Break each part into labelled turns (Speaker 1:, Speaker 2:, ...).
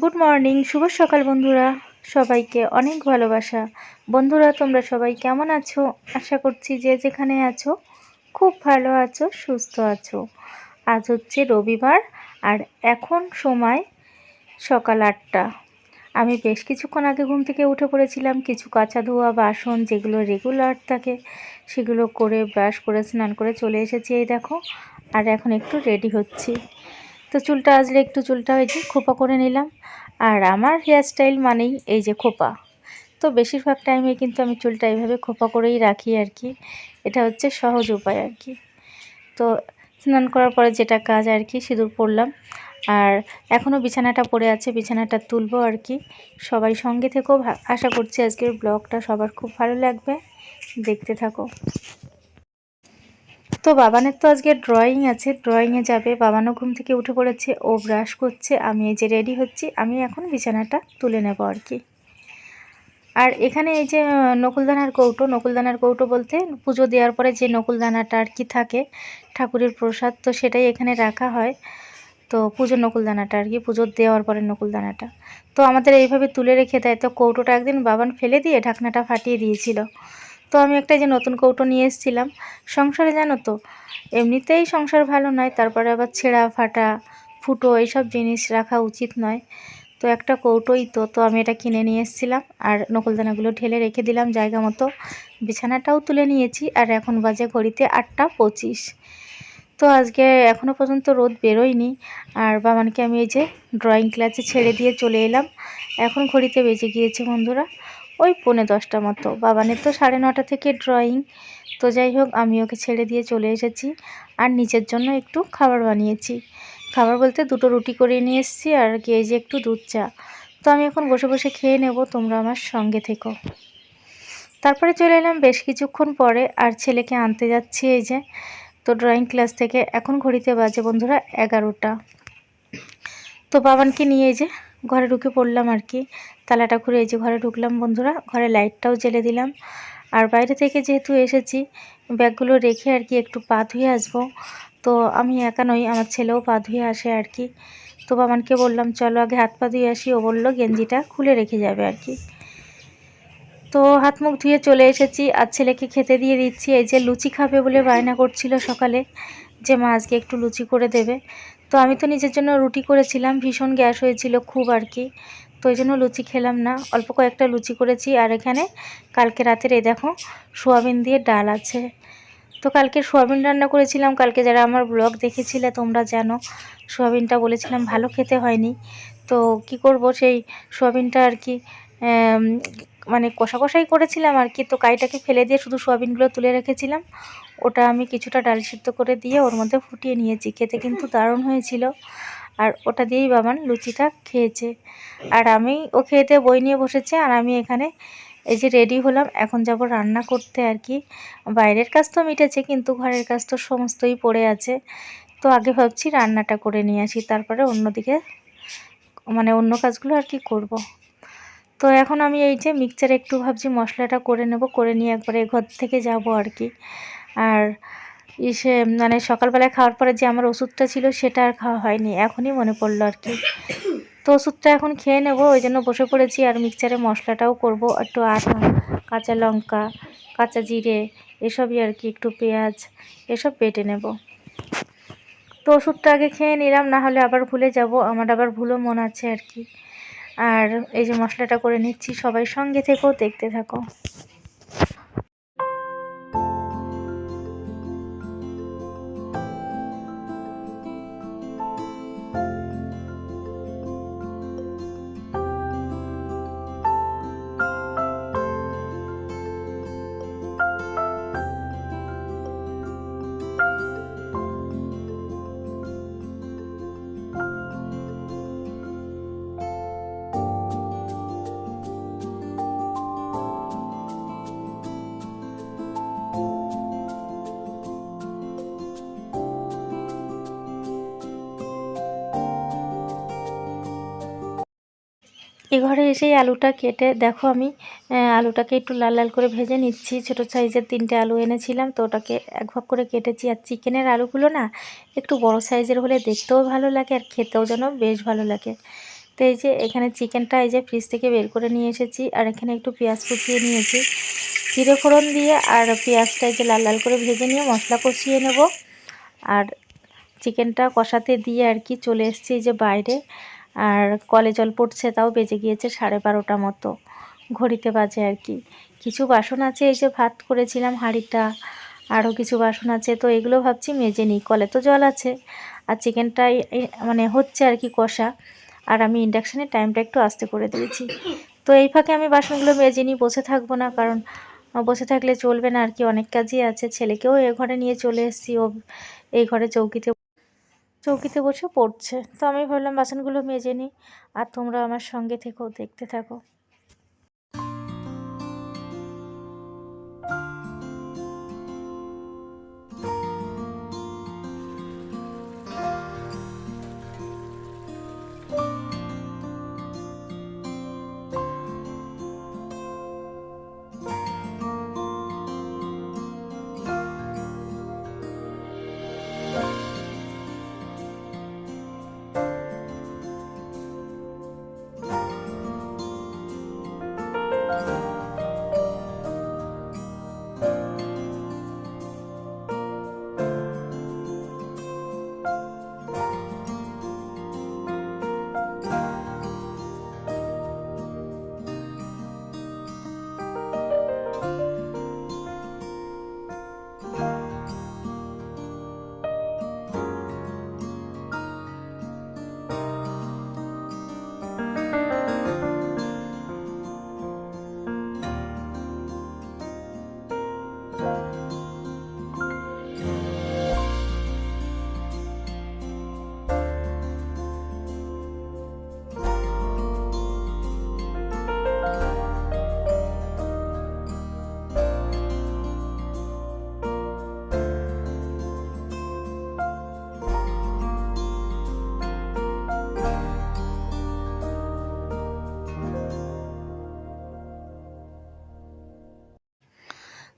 Speaker 1: Good morning শুভ সকাল বন্ধুরা। সবাইকে অনেক ভালোবাসা। বন্ধুরা, তোমরা সবাই কেমন আছো? আশা করছি যে যেখানে আছো, খুব ভালো আছো, সুস্থ আছো। আজ হচ্ছে রবিবার আর এখন সময় সকাল আটটা। আমি বেশ কিছুক্ষণ আগে ঘুম থেকে উঠে পড়েছিলাম। কিছু কাঁচা ধোয়া, বাসন যেগুলো রেগুলার থাকে, সেগুলো করে ব্রাশ করে, স্নান করে চলে এসেছি এই দেখো। আর এখন একটু রেডি হচ্ছি। তো চুলটা আজলে একটু চুলটা হয়েছে খোপা করে নিলাম। আর আমার হেয়ারস্টাইল মানেই এই যে খোপা। তো বেশিরভাগ টাইমে কিন্তু আমি চুলটা এইভাবে খোপা করেই রাখি আর কি। এটা হচ্ছে সহজ উপায় আর কি। তো স্নান করার পরে যেটা কাজ আর কি, সিঁদুর পরলাম। আর এখনও বিছানাটা পড়ে আছে, বিছানাটা তুলবো আর কি। সবাই সঙ্গে থেকেও আশা করছি আজকের ব্লগটা সবার খুব ভালো লাগবে। দেখতে থাকো। তো বাবানের তো আজকে ড্রয়িং আছে ড্রয়িংয়ে যাবে। বাবানও ঘুম থেকে উঠে পড়েছে, ও ব্রাশ করছে। আমি এই যে রেডি হচ্ছি, আমি এখন বিছানাটা তুলে নেব আর কি। আর এখানে এই যে নকুলদানার কৌটো নকুলদানার কৌটো বলতে পুজো দেওয়ার পরে যে নকুলদানাটা আর কি থাকে, ঠাকুরের প্রসাদ, তো সেটাই এখানে রাখা হয়। তো পুজোর নকুলদানাটা আর কি পুজোর দেওয়ার পরে নকুলদানাটা। তো আমাদের এইভাবে তুলে রেখে দেয়। তো কৌটোটা একদিন বাবান ফেলে দিয়ে ঢাকনাটা ফাটিয়ে দিয়েছিল। তো আমি একটা যে নতুন কৌটো নিয়ে এসেছিলাম। সংসারে জানো তো, এমনিতেই সংসার ভালো নয়, তারপরে আবার ছেঁড়া, ফাটা, ফুটো এইসব জিনিস রাখা উচিত নয়। তো একটা কৌটোই তো তো আমি এটা কিনে নিয়ে এসেছিলাম আর নকলদানাগুলো ঢেলে রেখে দিলাম জায়গা মতো। বিছানাটাও তুলে নিয়েছি আর এখন বাজে ঘড়িতে আটটা পঁচিশ। তো আজকে এখনও পর্যন্ত রোদ বেরোয়নি আর বাবানকে আমি এই যে ড্রয়িং ক্লাসে ছেড়ে দিয়ে চলে এলাম। এখন ঘড়িতে বেজে গিয়েছে বন্ধুরা। ওই পৌনে দশটা মতো। বাবানের তো সাড়ে নটা থেকে ড্রয়িং তো যাই হোক, আমি ওকে ছেড়ে দিয়ে চলে এসেছি আর নিজের জন্য একটু খাবার বানিয়েছি। খাবার বলতে দুটো রুটি করে নিয়ে এসেছি আর এই যে একটু দুধ চা। তো আমি এখন বসে বসে খেয়ে নেব, তোমরা আমার সঙ্গে থেকো। তারপরে চলে এলাম বেশ কিছুক্ষণ পরে আর ছেলেকে আনতে যাচ্ছি এই যে। তো ড্রয়িং ক্লাস থেকে এখন ঘড়িতে বাজে বন্ধুরা এগারোটা। তো বাবানকে নিয়ে যে ঘরে ঢুকে পড়লাম আর কি। তালাটা খুলে এই যে ঘরে ঢুকলাম বন্ধুরা ঘরে লাইটটাও জ্বেলে দিলাম। আর বাইরে থেকে যেহেতু এসেছি, ব্যাগগুলো রেখে আর কি একটু পা ধুয়ে আসব। তো আমি একা নই, আমার ছেলেও পা ধুয়ে আসে আর কি। তো বাবানকে বললাম, চলো আগে হাত পা ধুয়ে আসি। ও বলল, গেঞ্জিটা খুলে রেখে যাবে আর কি। তো হাত মুখ ধুয়ে চলে এসেছি। আর ছেলেকে খেতে দিয়ে দিচ্ছি। এই যে লুচি খাবে বলে বায়না করছিল সকালে, যে মা আজকে একটু লুচি করে দেবে। তো আমি তো নিজের জন্য রুটি করেছিলাম, ভীষণ গ্যাস হয়েছিল খুব আর কি। তো ওই জন্য লুচি খেলাম না, অল্প কয়েকটা লুচি করেছি। আর এখানে কালকে রাতের এই দেখো, সোয়াবিন দিয়ে ডাল আছে। তো কালকে সোয়াবিন রান্না করেছিলাম, কালকে যারা আমার ব্লগ দেখেছিলে তোমরা জানো, সোয়াবিনটা বলেছিলাম ভালো খেতে হয়নি। তো কি করব, সেই সোয়াবিনটা আর কি মানে কষা কষাই করেছিলাম আর কি। তো কাইটাকে ফেলে দিয়ে শুধু সোয়াবিনগুলো তুলে রেখেছিলাম। ওটা আমি কিছুটা ডাল সিদ্ধ করে দিয়ে ওর মধ্যে ফুটিয়ে নিয়েছি। খেতে কিন্তু দারুণ হয়েছিল। আর ওটা দিয়েই বাবান লুচিটা খেয়েছে। আর আমি, ও খেয়েতে বই নিয়ে বসেছে আর আমি এখানে এই যে রেডি হলাম। এখন যাব রান্না করতে আর কি। বাইরের কাজ তো মিটেছে কিন্তু ঘরের কাজ তো সমস্তই পড়ে আছে। তো আগে ভাবছি রান্নাটা করে নিয়ে আসি, তারপরে অন্যদিকে মানে অন্য কাজগুলো আর কি করব। তো এখন আমি এই যে মিক্সচারে একটু ভাবছি মশলাটা করে নেব, করে নিয়ে একবারে ঘর থেকে যাব আর কি। আর ইসে মানে সকালবেলায় খাওয়ার পরে যে আমার ওষুধটা ছিল সেটা আর খাওয়া হয়নি, এখনই মনে পড়ল আর কি। তো ওষুধটা এখন খেয়ে নেব, ওই জন্য বসে পড়েছি আর মিক্সচারে মশলাটাও করব, একটু আটা কাঁচা লঙ্কা, কাঁচা জিরে, এসবই আর কি, একটু পেঁয়াজ, এসব বেটে নেব। তো ওষুধটা আগে খেয়ে নিলাম, না হলে আবার ভুলে যাব, আমার আবার ভুলও মন আছে আর কি। আর এই যে মশলাটা করে নিচ্ছি, সবাই সঙ্গে থেকেও দেখতে থাকো। এ ঘরে এসেই আলুটা কেটে, দেখো আমি আলুটাকে একটু লাল লাল করে ভেজে নিচ্ছি। ছোটো সাইজের তিনটে আলু এনেছিলাম, তো ওটাকে এক ভাগ করে কেটেছি। আর চিকেনের আলুগুলো না, একটু বড় সাইজের হলে দেখতেও ভালো লাগে আর খেতেও যেন বেশ ভালো লাগে। তো এই যে, এখানে চিকেনটা এই যে ফ্রিজ থেকে বের করে নিয়ে এসেছি, আর এখানে একটু পেঁয়াজ কুচিয়ে নিয়েছি। জিরে ফোড়ন দিয়ে আর পেঁয়াজটা এই যে লাল লাল করে ভেজে নিয়ে মশলা কষিয়ে নেব। আর চিকেনটা কষাতে দিয়ে আর কি চলে এসেছি এই যে বাইরে। আর কলে জল পড়ছে, তাও বেজে গিয়েছে সাড়ে বারোটা মতো। ঘড়িতে বাজে আর কি। কিছু বাসন আছে, এই যে ভাত করেছিলাম হাঁড়িটা আরও কিছু বাসন আছে, তো এগুলো ভাবছি মেজে নিই। কলে তো জল আছে, আর চিকেনটা মানে হচ্ছে আর কি কষা। আর আমি ইন্ডাকশানের টাইমটা একটু আস্তে করে দিয়েছি। তো এই ফাঁকে আমি বাসনগুলো মেজে নিই, বসে থাকব না, কারণ বসে থাকলে চলবে না আর কি, অনেক কাজই আছে। ছেলেকেও এ ঘরে নিয়ে চলে এসেছি, ও এই ঘরে চৌকিতে চৌকিতে বসে পড়ছে। তো আমি ভাবলাম বাসনগুলো মেজে নিই। আর তোমরা আমার সঙ্গে থেকেও দেখতে থাকো।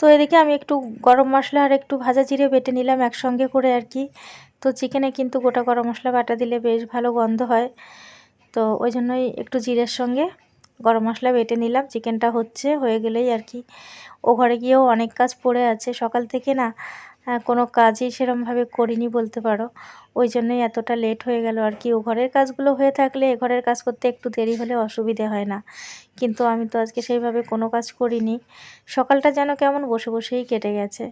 Speaker 1: তো এদিকে আমি একটু গরম মশলা আর একটু ভাজা জিরে বেটে নিলাম একসঙ্গে করে আর কি। তো চিকেনে কিন্তু গোটা গরম মশলা বাটা দিলে বেশ ভালো গন্ধ হয়। তো ওই জন্যই একটু জিরের সঙ্গে গরম মশলা বেটে নিলাম। চিকেনটা হচ্ছে, হয়ে গেলেই আর কি। ও ঘরে গিয়েও অনেক কাজ পড়ে আছে। সকাল থেকে না কোনো কাজই সেরমভাবে করিনি বলতে পারো। ওই জন্যই এতটা লেট হয়ে গেল আর কি। ও ঘরের কাজগুলো হয়ে থাকলে এ ঘরের কাজ করতে একটু দেরি হলে অসুবিধে হয় না। কিন্তু আমি তো আজকে সেইভাবে কোনো কাজ করিনি। সকালটা যেন কেমন বসে বসেই কেটে গেছে।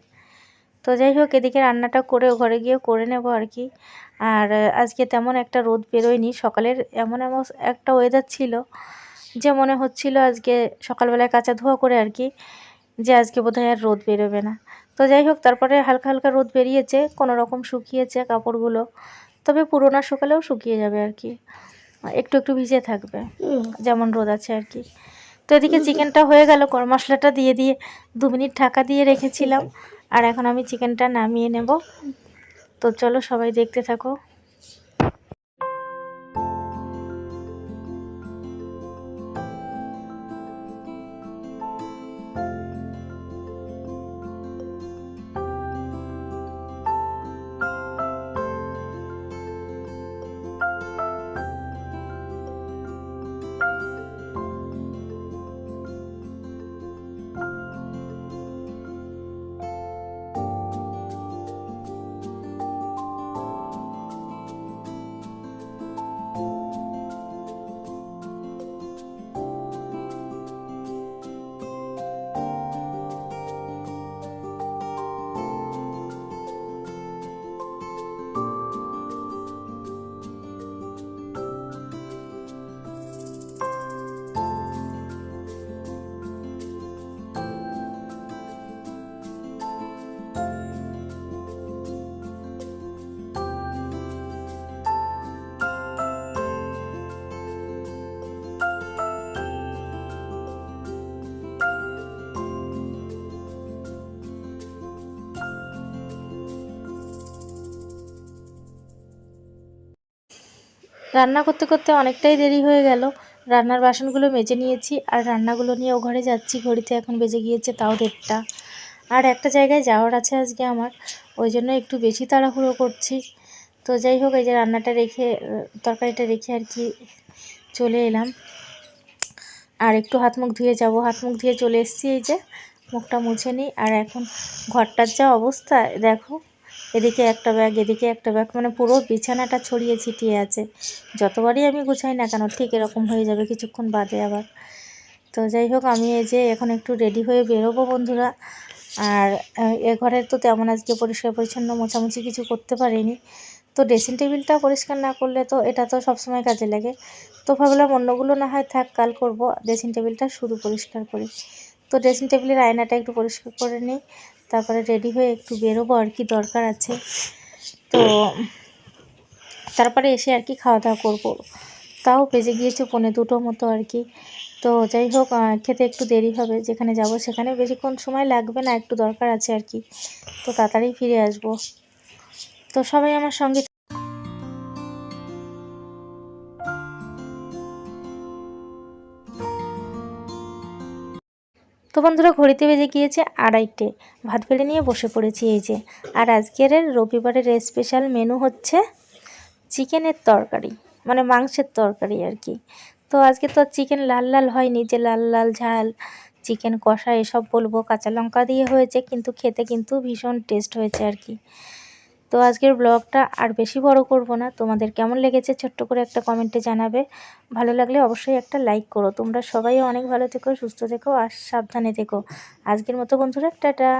Speaker 1: তো যাই হোক, এদিকে রান্নাটা করে ঘরে গিয়ে করে নেব আর কি। আর আজকে তেমন একটা রোদ বেরোয়নি। সকালের এমন এমন একটা ওয়েদার ছিল যে মনে হচ্ছিল আজকে সকালবেলায় কাঁচা ধোয়া করে আর কি, যে আজকে বোধহয় আর রোদ বেরোবে না। তো যাই হোক তারপরে হালকা হালকা রোদ বেরিয়েছে কোনো রকম শুকিয়েছে কাপড়গুলো। তবে পুরোনা সকালেও শুকিয়ে যাবে আর কি। একটু একটু ভিজে থাকবে যেমন রোদ আছে আর কি। তো এদিকে চিকেনটা হয়ে গেল গরম মশলাটা দিয়ে দিয়ে দু মিনিট ঢাকা দিয়ে রেখেছিলাম। আর এখন আমি চিকেনটা নামিয়ে নেব। তো চলো সবাই দেখতে থাকো। রান্না করতে করতে অনেকটাই দেরি হয়ে গেল। রান্নার বাসনগুলো মেজে নিয়েছি আর রান্নাগুলো নিয়ে ও ঘরে যাচ্ছি। ঘড়িতে এখন বেজে গিয়েছে তাও দেড়টা। আর একটা জায়গায় যাওয়ার আছে আজকে আমার। ওই জন্য একটু বেশি তাড়াহুড়ো করছি। তো যাই হোক, এই যে রান্নাটা রেখে তরকারিটা রেখে আর কি চলে এলাম। আর একটু হাত মুখ ধুয়ে যাব। হাত মুখ ধুয়ে চলে এসেছি এই যে। মুখটা মুছে নিই। আর এখন ঘরটার যা অবস্থা, দেখো। এদিকে একটা ব্যাগ, এদিকে একটা ব্যাগ মানে পুরো বিছানাটা ছড়িয়ে ছিটিয়ে আছে। যতবারই আমি গুছাই না কেন, ঠিক এরকম হয়ে যাবে কিছুক্ষণ বাদে আবার। তো যাই হোক, আমি এই যে এখন একটু রেডি হয়ে বেরোবো বন্ধুরা। আর এ ঘরের তো তেমন আজকে পরিষ্কার পরিচ্ছন্ন মোছামুছি কিছু করতে পারিনি। তো ড্রেসিং টেবিলটা পরিষ্কার না করলে তো এটা তো সবসময় কাজে লাগে। তো ভাবলাম অন্যগুলো না হয় থাক, কাল করব। ড্রেসিং টেবিলটা শুধু পরিষ্কার করি। তো ড্রেসিং টেবিলের আয়নাটা একটু পরিষ্কার করে নিই। তারপরে রেডি হয়ে একটু বেরোবো আর কি দরকার আছে। তো তারপরে এসে আর কি খাওয়া দাওয়া করব। তাও বেজে গিয়েছে পনে দুটো মতো আর কি। তো যাই হোক খেতে একটু দেরি হবে, যেখানে যাব সেখানে বেশিক্ষণ সময় লাগবে না, একটু দরকার আছে আর কি। তো তাড়াতাড়ি ফিরে আসব। তো সবাই আমার সঙ্গে তো বন্ধুরা, ঘড়িতে বেজে গিয়েছে আড়াইটে। ভাত বেড়ে নিয়ে বসে পড়েছি এই যে। আর আজকের রবিবারের স্পেশাল মেনু হচ্ছে চিকেনের তরকারি মানে মাংসের তরকারি আর কি। তো আজকে তো চিকেন লাল লাল হয়নি, যে লাল লাল ঝাল, চিকেন কষা এসব বলব, কাঁচা লঙ্কা দিয়ে হয়েছে, কিন্তু খেতে কিন্তু ভীষণ টেস্ট হয়েছে আর কি। তো আজকের ব্লগটা আর বেশি বড় করব না। তোমাদের কেমন লেগেছে ছোট্ট করে একটা কমেন্টে জানাবে। ভালো লাগলে অবশ্যই একটা লাইক করো। তোমরা সবাই অনেক ভালো থেকো, সুস্থ থেকো আর সাবধানে থেকো। আজকের মতো বন্ধুরা, টাটা।